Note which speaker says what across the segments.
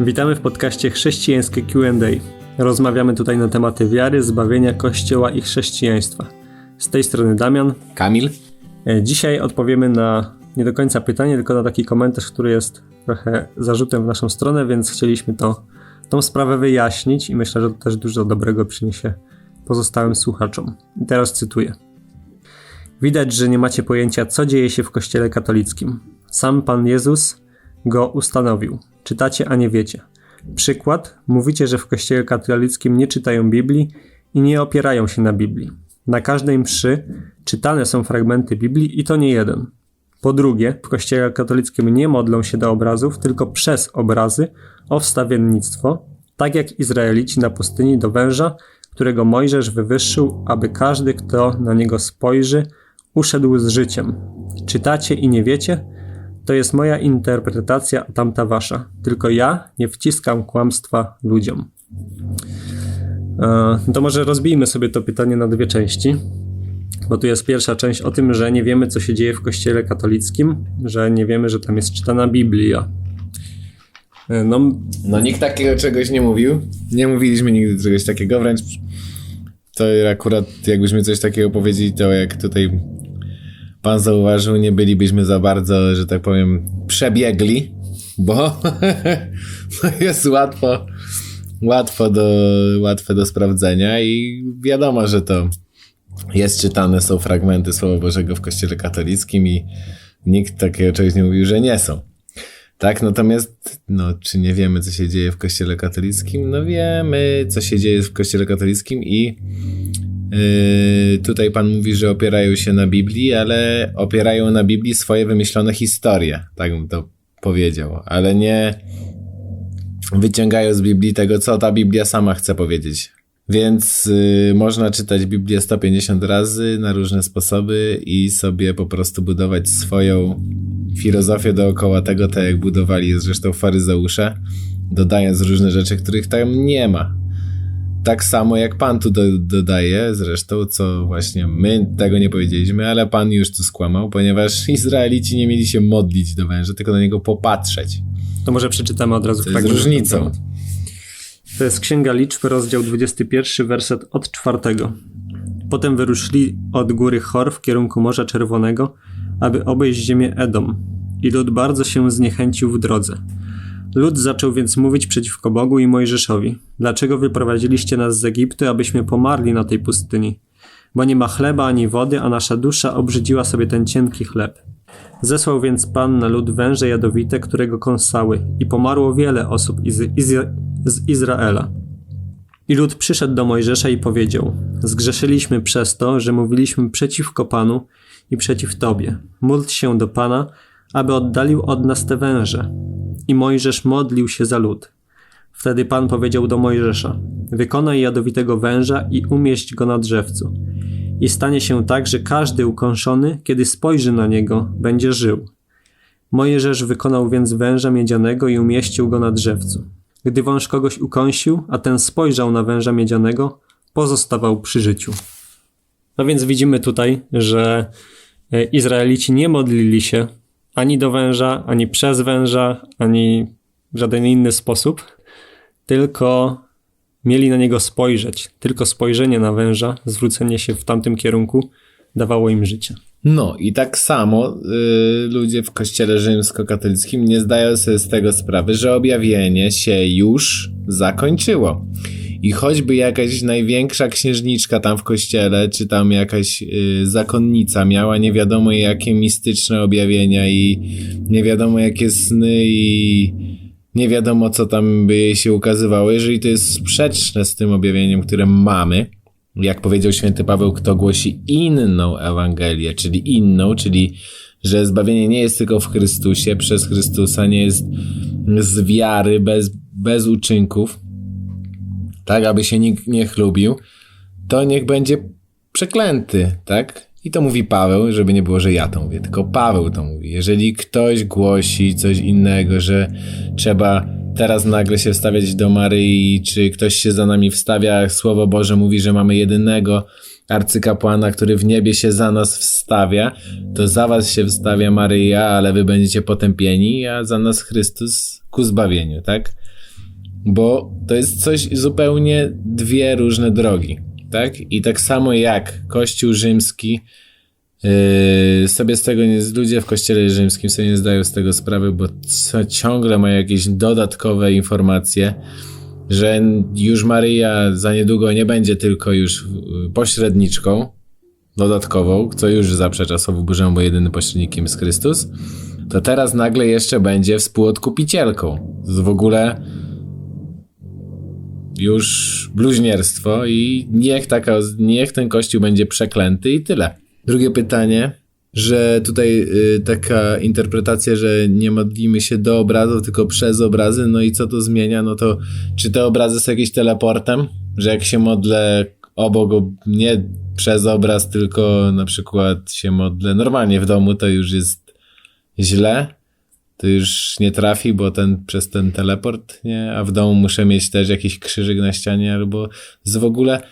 Speaker 1: Witamy w podcaście Chrześcijańskie QA. Rozmawiamy tutaj na tematy wiary, zbawienia Kościoła i chrześcijaństwa. Z tej strony Damian.
Speaker 2: Kamil.
Speaker 1: E, Dzisiaj odpowiemy na nie do końca pytanie, tylko na taki komentarz, który jest trochę zarzutem w naszą stronę, więc chcieliśmy to, tą sprawę wyjaśnić i myślę, że to też dużo dobrego przyniesie pozostałym słuchaczom. I teraz cytuję. Widać, że nie macie pojęcia, co dzieje się w Kościele katolickim. Sam Pan Jezus go ustanowił. Czytacie, a nie wiecie. Przykład: mówicie, że w Kościele katolickim nie czytają Biblii i nie opierają się na Biblii. Na każdej mszy czytane są fragmenty Biblii i to nie jeden. Po drugie, w Kościele katolickim nie modlą się do obrazów, tylko przez obrazy o wstawiennictwo, tak jak Izraelici na pustyni do węża, którego Mojżesz wywyższył, aby każdy, kto na niego spojrzy, uszedł z życiem. Czytacie i nie wiecie? To jest moja interpretacja, a tamta wasza. Tylko ja nie wciskam kłamstwa ludziom. E, To może rozbijmy sobie to pytanie na dwie części. Bo tu jest pierwsza część o tym, że nie wiemy, co się dzieje w Kościele katolickim, że nie wiemy, że tam jest czytana Biblia. E, No,
Speaker 2: No nikt takiego czegoś nie mówił. Nie mówiliśmy nigdy czegoś takiego, wręcz to akurat jakbyśmy coś takiego powiedzieli, to jak tutaj pan zauważył, nie bylibyśmy za bardzo, że tak powiem, przebiegli, bo jest łatwo, łatwo do, łatwe do sprawdzenia i wiadomo, że to jest czytane, są fragmenty Słowa Bożego w Kościele katolickim i nikt takiego czegoś nie mówił, że nie są. Tak, natomiast, no, czy nie wiemy, co się dzieje w Kościele katolickim? No wiemy, co się dzieje w Kościele katolickim i yy, tutaj Pan mówi, że opierają się na Biblii, ale opierają na Biblii swoje wymyślone historie, tak bym to powiedział, ale nie wyciągają z Biblii tego, co ta Biblia sama chce powiedzieć. Więc yy, można czytać Biblię 150 razy na różne sposoby i sobie po prostu budować swoją filozofię dookoła tego, tak jak budowali zresztą faryzeusze, dodając różne rzeczy, których tam nie ma. Tak samo jak Pan tu do, dodaje, zresztą, co właśnie my tego nie powiedzieliśmy, ale Pan już tu skłamał, ponieważ Izraelici nie mieli się modlić do węża, tylko na niego popatrzeć.
Speaker 1: to może przeczytamy od razu
Speaker 2: To jest różnicą.
Speaker 1: To jest Księga Liczb, rozdział 21, werset od czwartego. Potem wyruszyli od góry Chor w kierunku Morza Czerwonego, aby obejść ziemię Edom. I lud bardzo się zniechęcił w drodze. Lud zaczął więc mówić przeciwko Bogu i Mojżeszowi. Dlaczego wyprowadziliście nas z Egiptu, abyśmy pomarli na tej pustyni? Bo nie ma chleba ani wody, a nasza dusza obrzydziła sobie ten cienki chleb. Zesłał więc Pan na lud węże jadowite, którego kąsały, i pomarło wiele osób iz, iz, z Izraela. I lud przyszedł do Mojżesza i powiedział: Zgrzeszyliśmy przez to, że mówiliśmy przeciwko Panu i przeciw Tobie. Módl się do Pana, aby oddalił od nas te węże. I Mojżesz modlił się za lud. Wtedy Pan powiedział do Mojżesza: Wykonaj jadowitego węża i umieść go na drzewcu. I stanie się tak, że każdy ukąszony, kiedy spojrzy na niego, będzie żył. Mojżesz wykonał więc węża miedzianego i umieścił go na drzewcu. Gdy wąż kogoś ukąsił, a ten spojrzał na węża miedzianego, pozostawał przy życiu. No więc widzimy tutaj, że e, Izraelici nie modlili się ani do węża, ani przez węża, ani w żaden inny sposób, tylko mieli na niego spojrzeć. Tylko spojrzenie na węża, zwrócenie się w tamtym kierunku dawało im życie.
Speaker 2: No i tak samo y, ludzie w kościele rzymskokatolickim nie zdają sobie z tego sprawy, że objawienie się już zakończyło. I choćby jakaś największa księżniczka tam w kościele, czy tam jakaś y, zakonnica miała nie wiadomo jakie mistyczne objawienia i nie wiadomo jakie sny i nie wiadomo co tam by jej się ukazywało, jeżeli to jest sprzeczne z tym objawieniem, które mamy, jak powiedział święty Paweł, kto głosi inną Ewangelię, czyli inną, czyli że zbawienie nie jest tylko w Chrystusie, przez Chrystusa, nie jest z wiary, bez, bez uczynków, tak, aby się nikt nie chlubił, to niech będzie przeklęty, tak? I to mówi Paweł, żeby nie było, że ja to mówię, tylko Paweł to mówi. Jeżeli ktoś głosi coś innego, że trzeba teraz nagle się wstawiać do Maryi, czy ktoś się za nami wstawia, Słowo Boże mówi, że mamy jedynego arcykapłana, który w niebie się za nas wstawia, to za was się wstawia Maryja, ale wy będziecie potępieni, a za nas Chrystus ku zbawieniu, tak? Bo to jest coś zupełnie dwie różne drogi, tak? I tak samo jak Kościół rzymski yy, sobie z tego nie, ludzie w Kościele rzymskim sobie nie zdają z tego sprawy, bo co, ciągle mają jakieś dodatkowe informacje, że już Maryja za niedługo nie będzie tylko już yy, pośredniczką dodatkową, co już zaprzecza Słowu Bożemu, bo jedynym pośrednikiem jest Chrystus, to teraz nagle jeszcze będzie współodkupicielką. W ogóle już bluźnierstwo i niech, taka, niech ten kościół będzie przeklęty i tyle. Drugie pytanie, że tutaj y, taka interpretacja, że nie modlimy się do obrazów, tylko przez obrazy, no i co to zmienia? No to czy te obrazy są jakimś teleportem? Że jak się modlę obok, ob- nie przez obraz, tylko na przykład się modlę normalnie w domu, to już jest źle? To już nie trafi, bo ten przez ten teleport, nie? A w domu muszę mieć też jakiś krzyżyk na ścianie, albo z w ogóle.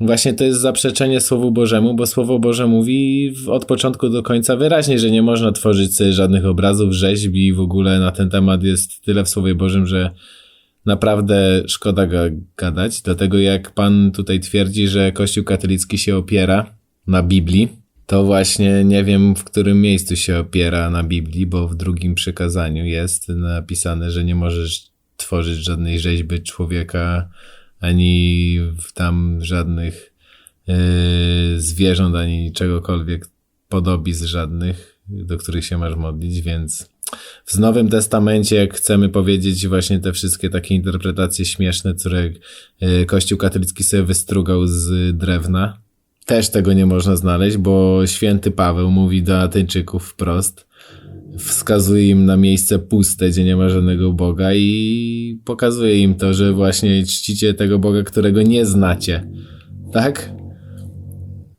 Speaker 2: Właśnie to jest zaprzeczenie Słowu Bożemu, bo Słowo Boże mówi od początku do końca wyraźnie, że nie można tworzyć sobie żadnych obrazów, rzeźb i w ogóle na ten temat jest tyle w Słowie Bożym, że naprawdę szkoda ga- gadać. Dlatego jak Pan tutaj twierdzi, że Kościół katolicki się opiera na Biblii, to właśnie nie wiem, w którym miejscu się opiera na Biblii, bo w drugim przykazaniu jest napisane, że nie możesz tworzyć żadnej rzeźby człowieka, ani tam żadnych yy, zwierząt, ani czegokolwiek podobizn żadnych, do których się masz modlić, więc w Nowym Testamencie, jak chcemy powiedzieć właśnie te wszystkie takie interpretacje śmieszne, które yy, Kościół katolicki sobie wystrugał z drewna, też tego nie można znaleźć, bo święty Paweł mówi do Ateńczyków wprost, wskazuje im na miejsce puste, gdzie nie ma żadnego Boga i pokazuje im to, że właśnie czcicie tego Boga, którego nie znacie. Tak?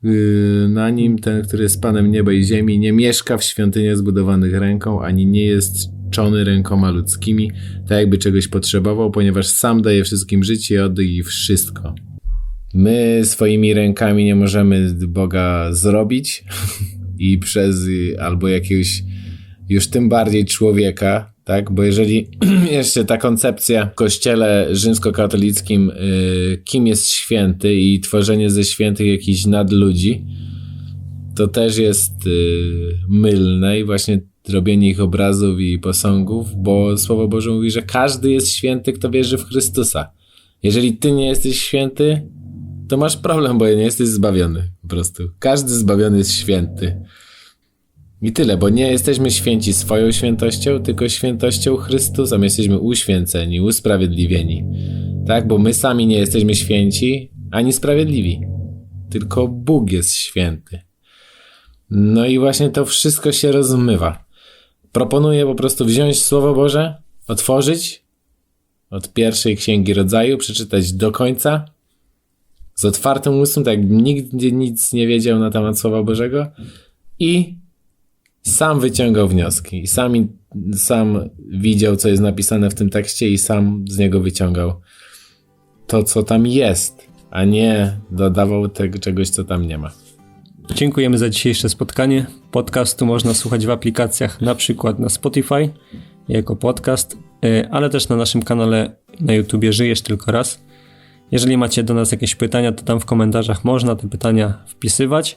Speaker 2: Yy, Na nim ten, który jest Panem nieba i ziemi, nie mieszka w świątyniach zbudowanych ręką, ani nie jest czczony rękoma ludzkimi, tak jakby czegoś potrzebował, ponieważ sam daje wszystkim życie oddech i wszystko. My swoimi rękami nie możemy Boga zrobić i przez albo jakiegoś już tym bardziej człowieka, tak? Bo jeżeli jeszcze ta koncepcja w kościele rzymskokatolickim, y, kim jest święty i tworzenie ze świętych jakichś nadludzi, to też jest y, mylne i właśnie robienie ich obrazów i posągów, bo Słowo Boże mówi, że każdy jest święty, kto wierzy w Chrystusa. Jeżeli ty nie jesteś święty, to masz problem, bo nie jesteś zbawiony po prostu. Każdy zbawiony jest święty. I tyle, bo nie jesteśmy święci swoją świętością, tylko świętością Chrystusa. My jesteśmy uświęceni, usprawiedliwieni. Tak, bo my sami nie jesteśmy święci ani sprawiedliwi. Tylko Bóg jest święty. No i właśnie to wszystko się rozmywa. Proponuję po prostu wziąć Słowo Boże, otworzyć od pierwszej księgi rodzaju, przeczytać do końca z otwartym umysłem, tak jakbym nigdy nic nie wiedział na temat Słowa Bożego i sam wyciągał wnioski i sam, sam widział, co jest napisane w tym tekście i sam z niego wyciągał to, co tam jest, a nie dodawał tego czegoś, co tam nie ma.
Speaker 1: Dziękujemy za dzisiejsze spotkanie. Podcastu można słuchać w aplikacjach na przykład na Spotify jako podcast, y, ale też na naszym kanale na YouTubie Żyjesz Tylko Raz. Jeżeli macie do nas jakieś pytania, to tam w komentarzach można te pytania wpisywać.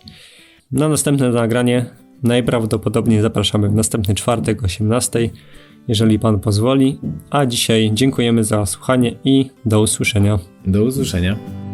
Speaker 1: Na następne nagranie najprawdopodobniej zapraszamy w następny czwartek o 18, jeżeli Pan pozwoli. A dzisiaj dziękujemy za słuchanie i do usłyszenia.
Speaker 2: Do usłyszenia.